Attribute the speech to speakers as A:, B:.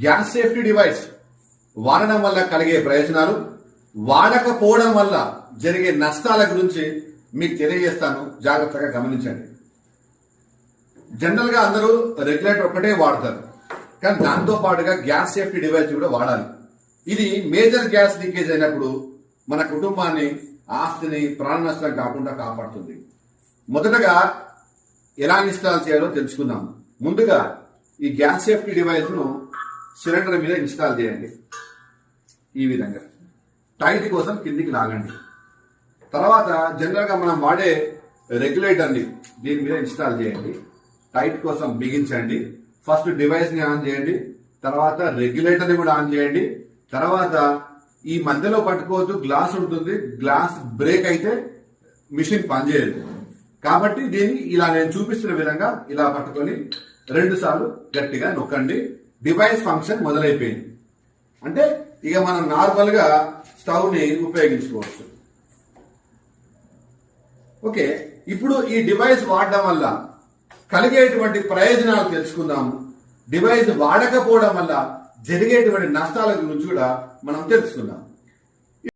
A: Gas safety device వాడడం వల్ల కలిగే ప్రయోజనాలు వాడకపోవడం వల్ల జరిగే నష్టాల గురించి మీకు తెలియజేస్తాను. జాగ్రత్తగా గమనించండి. జనరల్గా అందరూ రెగ్యులేటర్ ఒకటే వాడతారు. కానీ దాంతో పాటుగా గ్యాస్ సేఫ్టీ డివైస్ కూడా వాడాలి. ఇది మేజర్ గ్యాస్ లీకేజ్ అయినప్పుడు మన కుటుంబాన్ని ఆస్తిని ప్రాణ నష్టం కాకుండా కాపాడుతుంది. మొదటగా ఎలా ఇన్స్టాల్ చేయాలో తెలుసుకుందాం. ముందుగా ఈ గ్యాస్ సేఫ్టీ డివైస్ను సిలిండర్ మీద ఇన్స్టాల్ చేయండి. ఈ విధంగా. టైట్ కోసం కిందికి లాగండి. తర్వాత జనరల్గా మనం వాడే రెగ్యులేటర్ని దీని మీద ఇన్స్టాల్ చేయండి. టైట్ కోసం బిగించండి. ఫస్ట్ డివైస్ని ఆన్ చేయండి. తర్వాత రెగ్యులేటర్ని కూడా ఆన్ చేయండి. తర్వాత ఈ మధ్యలో పట్టుకోవద్దు గ్లాస్ ఉంటుంది. గ్లాస్ బ్రేక్ అయితే మిషన్ పనిచేయదు. కాబట్టి దీన్ని ఇలా నేను చూపిస్తున్న విధంగా ఇలా పట్టుకొని రెండు సార్లు గట్టిగా నొక్కండి. డివైస్ ఫంక్షన్ మొదలైపోయింది. అంటే ఇక మనం నార్మల్గా స్టవ్ని ఉపయోగించుకోవచ్చు. ఓకే ఇప్పుడు ఈ డివైస్ వాడడం వల్ల కలిగేటువంటి ప్రయోజనాలు తెలుసుకుందాము డివైస్ వాడకపోవడం వల్ల జరిగేటువంటి నష్టాల గురించి కూడా మనం తెలుసుకుందాం.